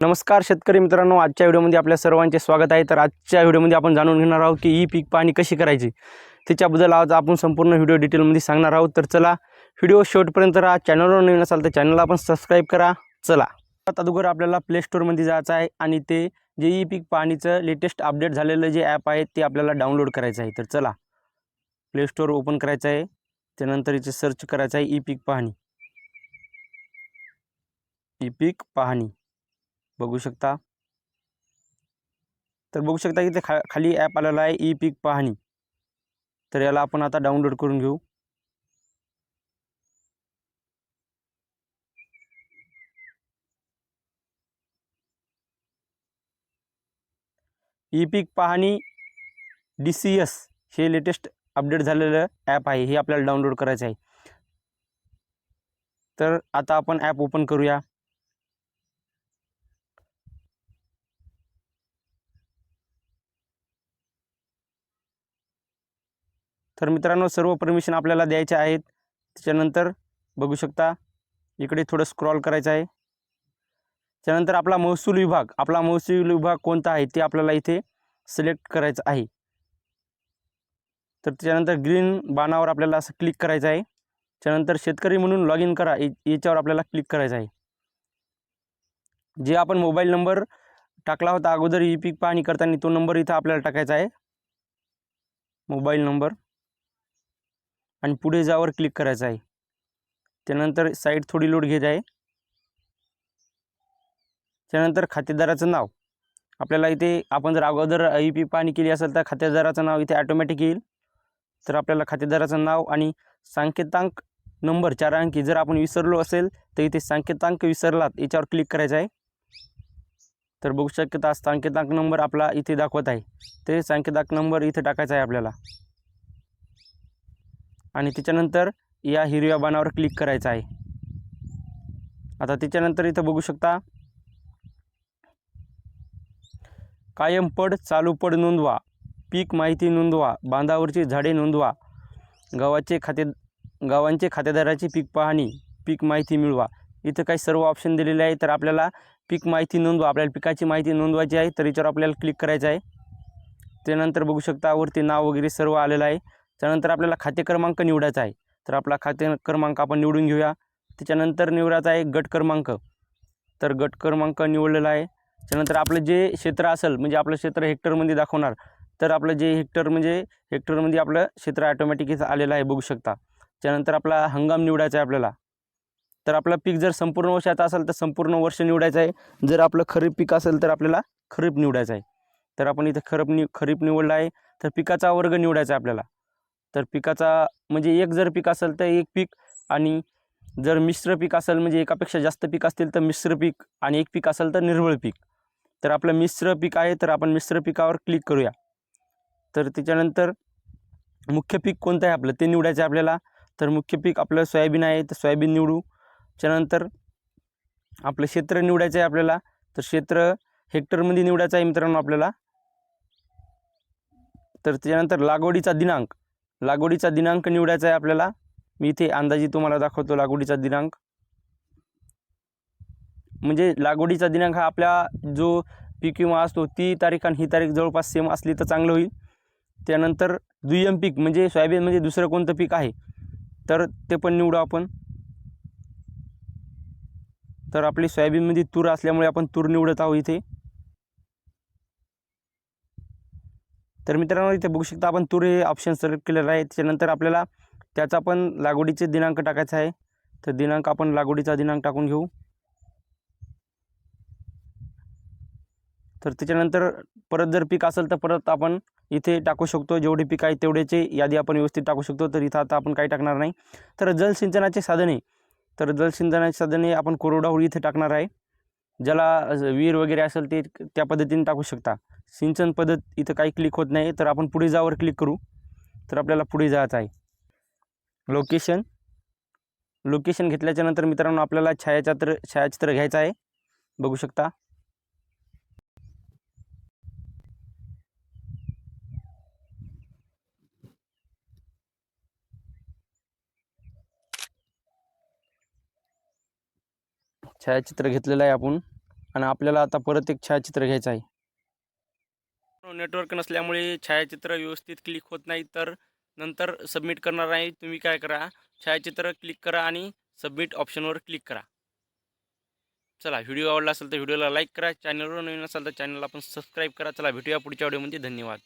नमस्कार शेतकरी मित्रांनो आजच्या व्हिडिओमध्ये आपल्या सर्वांचे स्वागत आहे. तर आजच्या व्हिडिओमध्ये आपण जाणून घेणार आहोत की ई पीक पाहणी कशी करायची? त्याच्याबद्दल आज आपण संपूर्ण व्हिडिओ डिटेलमध्ये सांगणार आहोत. तर चला व्हिडिओ शेवटपर्यंत राहा. चॅनलवर नवीन असाल तर चॅनलला आपण सबस्क्राईब करा. चला. आता अगोदर आपल्याला प्ले स्टोअरमध्ये जायचं आहे आणि ते जे ई पीक पाणीचं लेटेस्ट अपडेट झालेलं जे ॲप आहे ते आपल्याला डाउनलोड करायचं आहे. तर चला प्ले स्टोअर ओपन करायचं आहे. त्यानंतर इथे सर्च करायचं आहे ई पीक पाहणी ई पीक पाहणी बघू शकता. तर बघू शकता की खा खाली ॲप आलेला आहे ई पीक पाहणी. तर याला आपण आता डाउनलोड करून घेऊ. ई पीक पाहणी डी सी एस हे लेटेस्ट अपडेट झालेलं ॲप आहे. हे आपल्याला डाउनलोड करायचं आहे. तर आता आपण ॲप ओपन करूया. तर मित्रांनो सर्व परमिशन आपल्याला द्यायचे आहेत. त्याच्यानंतर बघू शकता इकडे थोडं स्क्रॉल करायचं आहे. त्यानंतर आपला महसूल विभाग आपला महसूल विभाग कोणता आहे ते आपल्याला इथे सिलेक्ट करायचं आहे. तर त्याच्यानंतर ग्रीन बाणावर आपल्याला असं क्लिक करायचं आहे. त्यानंतर शेतकरी म्हणून लॉग इन करा याच्यावर आपल्याला क्लिक करायचं आहे. जे आपण मोबाईल नंबर टाकला होता अगोदर ई पीक पाहणी करताना तो नंबर इथं आपल्याला टाकायचा आहे. मोबाईल नंबर आणि पुढे जावर क्लिक करायचं आहे. त्यानंतर साईड थोडी लोड घेत आहे. त्यानंतर खातेदाराचं नाव. आपल्याला इथे आपण जर अगोदर ई पी पाणी केली असेल तर खातेदाराचं नाव इथे ॲटोमॅटिक येईल. तर आपल्याला खातेदाराचं नाव आणि सांकेतांक नंबर चार अंकी जर आपण विसरलो असेल तर इथे सांकेतांक विसरलात याच्यावर क्लिक करायचं आहे. तर बघू शकता सांकेतांक नंबर आपला इथे दाखवत आहे. ते सांकेतांक नंबर इथे टाकायचा आहे आपल्याला. आणि त्याच्यानंतर या हिरव्या बाणावर क्लिक करायचं आहे. आता त्याच्यानंतर इथं बघू शकता कायम पड चालू पड नोंदवा पीक माहिती नोंदवा बांधावरची झाडे नोंदवा गावाचे खाते गावांचे खातेदाराची पीक पाहणी पीक माहिती मिळवा. इथं काही सर्व ऑप्शन दिलेले आहे तर आपल्याला पीक माहिती नोंदवा आपल्याला पिकाची माहिती नोंदवायची आहे तर याच्यावर आपल्याला क्लिक करायचं आहे. त्यानंतर बघू शकता वरती नाव वगैरे सर्व आलेलं आहे. त्यानंतर आपल्याला खाते क्रमांक निवडायचा आहे. तर आपला खाते क्रमांक आपण निवडून घेऊया. त्याच्यानंतर निवडायचा आहे गट क्रमांक. तर गट क्रमांक निवडलेला आहे. त्यानंतर आपलं जे क्षेत्र असेल म्हणजे आपलं क्षेत्र हेक्टरमध्ये दाखवणार. तर आपलं जे हेक्टर म्हणजे हेक्टरमध्ये आपलं क्षेत्र ॲटोमॅटिक आलेलं आहे बघू शकता. त्यानंतर आपला हंगाम निवडायचा आहे आपल्याला. तर आपलं पीक जर संपूर्ण वर्षाचं असेल तर संपूर्ण वर्ष निवडायचं आहे. जर आपलं खरीप पीक असेल तर आपल्याला खरीप निवडायचं आहे. तर आपण इथं खरप नि खरीप निवडला आहे. तर पिकाचा वर्ग निवडायचा आहे आपल्याला. तर पिकाचा म्हणजे एक जर पीक असेल तर एक पीक आणि जर मिश्र पीक असेल म्हणजे एकापेक्षा जास्त पीक असतील तर मिश्र पीक आणि एक पीक असेल तर निर्मळ पीक. तर आपलं मिश्र पीक आहे तर आपण मिश्र पिकावर क्लिक करूया. तर त्याच्यानंतर मुख्य पीक कोणतं आहे आपलं? ते निवडायचं आहे आपल्याला. तर मुख्य पीक आपलं सोयाबीन आहे तर सोयाबीन निवडू. त्यानंतर आपलं क्षेत्र निवडायचं आहे आपल्याला. तर क्षेत्र हेक्टरमध्ये निवडायचं आहे मित्रांनो आपल्याला. तर त्याच्यानंतर लागवडीचा दिनांक. लागवडीचा दिनांक निवडायचा आहे आपल्याला. मी इथे अंदाजी तुम्हाला दाखवतो लागवडीचा दिनांक. म्हणजे लागवडीचा दिनांक हा आपल्या जो पीक विमा असतो ती तारीख आणि ही तारीख जवळपास सेम असली तर चांगलं होईल. त्यानंतर दुय्यम पीक म्हणजे सोयाबीन म्हणजे दुसरं कोणतं पीक आहे तर ते पण निवडू आपण. तर आपली सोयाबीनमध्ये तूर असल्यामुळे आपण तूर निवडत आहोत इथे. तर मित्रांनो इथे बघू शकता आपण तूर हे ऑप्शन सिलेक्ट केलेलं आहे. त्याच्यानंतर आपल्याला त्याचा पण लागवडीचे दिनांक टाकायचा आहे. तर दिनांक आपण लागवडीचा दिनांक टाकून घेऊ. तर त्याच्यानंतर परत जर पीक असेल तर परत आपण इथे टाकू शकतो. जेवढे पीक आहे तेवढ्याचे यादी आपण व्यवस्थित टाकू शकतो. तर इथं आता आपण काही टाकणार नाही. तर जलसिंचनाचे साधने तर जलसिंचनाचे साधने आपण कोरडावळी इथे टाकणार आहे. ज्याला विहीर वगैरे असेल ते त्या पद्धतीने टाकू शकता. सिंचन पद्धत इथं काही क्लिक होत नाही तर आपण पुढे जावर क्लिक करू. तर आपल्याला पुढे जायचं आहे. लोकेशन लोकेशन घेतल्याच्यानंतर मित्रांनो आपल्याला छायाचित्र छायाचित्र घ्यायचं आहे. बघू शकता. छायाचित्र घेतलेलं आहे आपण. आणि आपल्याला आता परत एक छायाचित्र घ्यायचं आहे. नेटवर्क नसल्यामुळे छायाचित्र व्यवस्थित क्लिक होत नाही तर नंतर सबमिट करणार नाही तुम्ही काय करा छायाचित्र क्लिक करा आणि सबमिट ऑप्शनवर क्लिक करा. चला व्हिडिओ आवडला असेल तर व्हिडिओला लाईक करा. चॅनलवर नवीन असाल तर चॅनलला आपण सबस्क्राईब करा. चला भेटूया पुढच्या व्हिडिओमध्ये धन्यवाद.